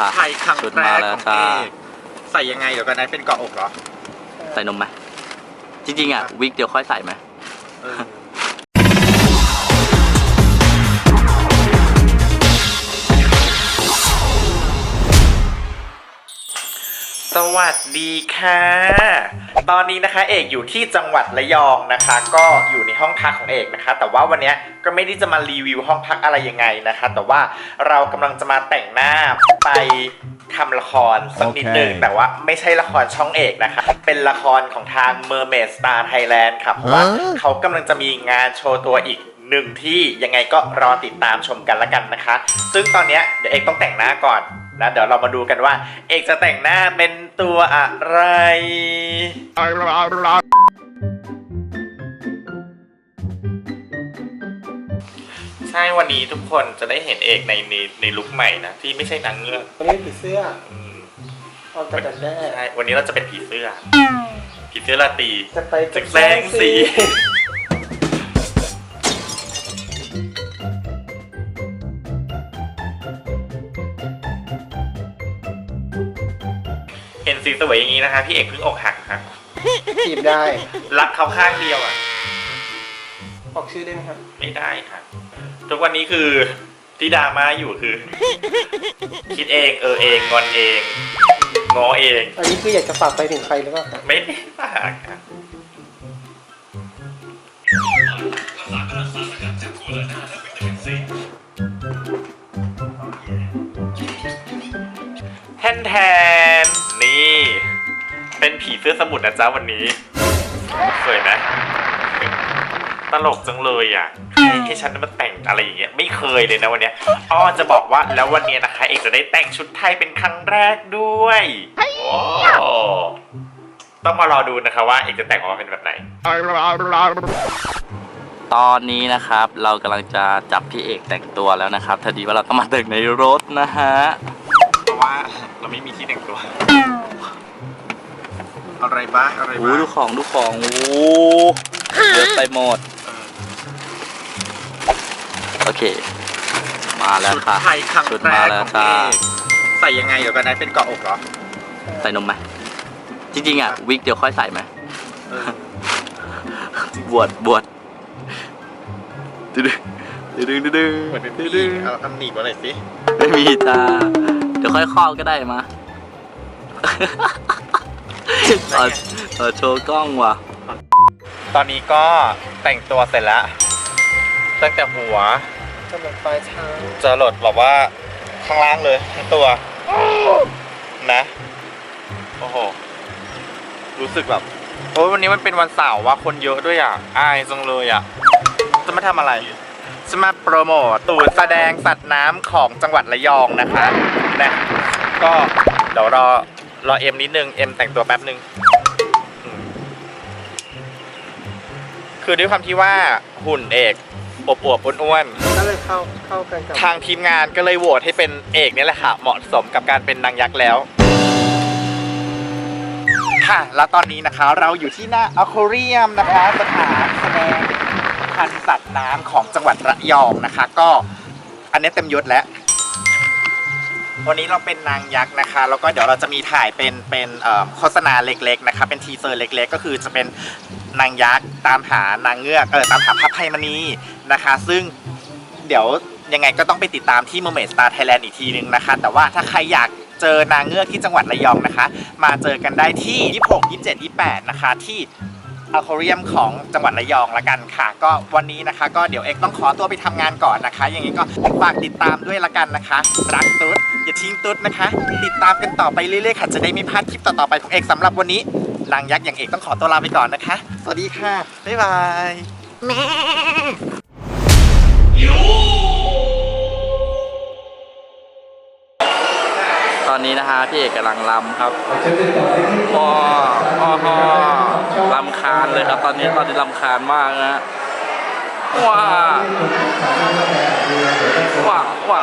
ค่ะไทยครั้งชุดแรมากแล้ขวองค่ะเอกใส่ยังไงเดี๋ยวกันนั้นเป็นเกาะอกเหรอใส่นมไหมจริงๆอะวิกเดียวค่อยใส่ไหมเออ วัสดีค่ะ ตอนนี้นะคะเอกอยู่ที่จังหวัดระยองนะคะ ก็อยู่ในห้องพักของเอกนะคะ แต่ว่าวันเนี้ยก็ไม่ได้จะมารีวิวห้องพักอะไรยังไงนะคะ แต่ว่าเรากำลังจะมาแต่งหน้าไปทำละครสักนิดนึงโอเคแต่ว่าไม่ใช่ละครช่องเอกนะคะ เป็นละครของทาง Mermaid Star Thailand ค่ะ เพราะว่าเขากำลังจะมีงานโชว์ตัวอีกหนึ่งที่ยังไงก็รอติดตามชมกันละกันนะคะ ซึ่งตอนเนี้ยเดี๋ยวเอกต้องแต่งหน้าก่อน นะเดี๋ยวเรามาดูกันว่า เอกจะแต่งหน้าเป็นตัวอะไร ใช่วันนี้ทุกคนจะได้เห็นเอกในในในลุคใหม่นะ ที่ไม่ใช่นางเงือกวันนี้ผีเสื้ออืมเอากระดันแด้ใช่วันนี้เราจะเป็นผีเสื้อผีเสื้อราตรีจะไปจะแสงสี เห็นสีสวยอย่างนี้นะคะพี่เอกเพิ่งอกหักค่ะจีบได้รักเขาข้างเดียวอะบอกชื่อได้ไหมครับไม่ได้ค่ะทุกวันนี้คือที่ดราม่าอยู่คือ คิดเองเออเองงอนเองง้อเอง อันนี้คืออยากจะฝากไปถึงใครหรือเปล่าครับไม่ได้ฝากค่ะแทนแทนนี่ เป็นผีเสื้อสมุทรนะจ๊ะวันนี้สวยนะตลกจังเลยอะให้ให้ฉันมาแต่งอะไรอย่างเงี้ยไม่เคยเลยนะวันเนี้ยอ้อจะบอกว่าแล้ววันเนี้ยนะคะ เอกจะได้แต่งชุดไทยเป็นครั้งแรกด้วยโอ้ต้องมารอดูนะคะว่าเอกจะแต่งออกมาเป็นแบบไหน ตอนนี้นะครับเรากำลังจะจับพี่เอกแต่งตัวแล้วนะครับพอดีว่าเราต้องมาแต่งในรถนะฮะ เพราะว่าเราไม่มีที่แต่งตัว อะไรบ้างอะไรโอ้บ้างดูของดูของโอ้เยอะไปหมด เออโอเค มาแล้วชุดค่ะ ไทยครั้งชุดแรมากแล้วของค่ะเอกใส่ยังไงเดี๋ยวกันนั้นเป็นเกาะอกเหรอใส่นมไหมจริงๆอะวิกเดียวค่อยใส่ไหมเออบวชบวชดึงดึงดึงดึงเหมือนเป็นดึผู้งหดึญิงงเอาเอาหนีบมาหน่อยสิไม่มีจ้าเดี๋ยวค่อยครอบก็ได้มา เออเออโชว์กล้องว่ะ ตอนนี้ก็แต่งตัวเสร็จแล้ว ตั้งแต่หัวกำลังปลายเท้าจะหลดแบบว่าข้างล่างเลยทั้งตัว นะ โอ้โห รู้สึกแบบโอ้ยวันนี้มันเป็นวันเสาร์ว่าคนเยอะด้วยอะ อายจังเลยอะ จะมาทำอะไร จะมาโปรโมทตูนแสดงสัตว์น้ำของจังหวัดระยองนะคะ นะ ก็ เดี๋ยวรอรอเอ็มนิดนึงเอ็มแต่งตัวแป๊บนึงอืมคือด้วยความที่ว่าหุ่นเอกอบอวบๆอ้วนๆก็เลยเข้าเข้ากันกับทางทีมงานก็เลยโหวตให้เป็นเอกเนี่ยแหละค่ะ เหมาะสมกับการเป็นนางยักษ์แล้ว ค่ะ แล้วตอนนี้นะคะเราอยู่ที่หน้าอควาเรียมนะคะสถานแสดงพันธุ์สัตว์น้ำของจังหวัดระยองนะคะ ก็อันนี้เต็มยศแล้ว วันนี้เราเป็นนางยักษ์นะคะ แล้วก็เดี๋ยวเราจะมีถ่ายเป็นเป็นโฆษณาเล็กๆนะคะเป็นทีเซอร์เล็ก ๆ ก็คือจะเป็นนางยักษ์ตามหานางเงือกเออตามหาพระไพมณีนะคะ ซึ่งเดี๋ยวยังไงก็ต้องไปติดตามที่ Mermaid Star Thailand อีกทีนึงนะคะ แต่ว่าถ้าใครอยากเจอนางเงือกที่จังหวัดระยองนะคะ มาเจอกันได้ที่ 26 27 28 นะคะ ที่อควาเรียมของจังหวัดระยองละกันค่ะ ก็วันนี้นะคะ ก็เดี๋ยวเอกต้องขอตัวไปทำงานก่อนนะคะ อย่างนี้ก็ฝากติดตามด้วยละกันนะคะ รักตุ๊ด อย่าทิ้งตุ๊ดนะคะ ติดตามกันต่อไปเรื่อยๆค่ะ จะได้ไม่พลาดคลิปต่อๆไปของเอกสำหรับวันนี้นางยักษ์อย่างเอกต้องขอตัวลาไปก่อนนะคะ สวัสดีค่ะ บ๊ายบายตอนนี้นะฮะพี่เอกกำลังลำครับว้าอ้ออลำคาญเลยครับ ตอนนี้ตอนนี้ลำคาญมากนะฮะว้าว้าว้า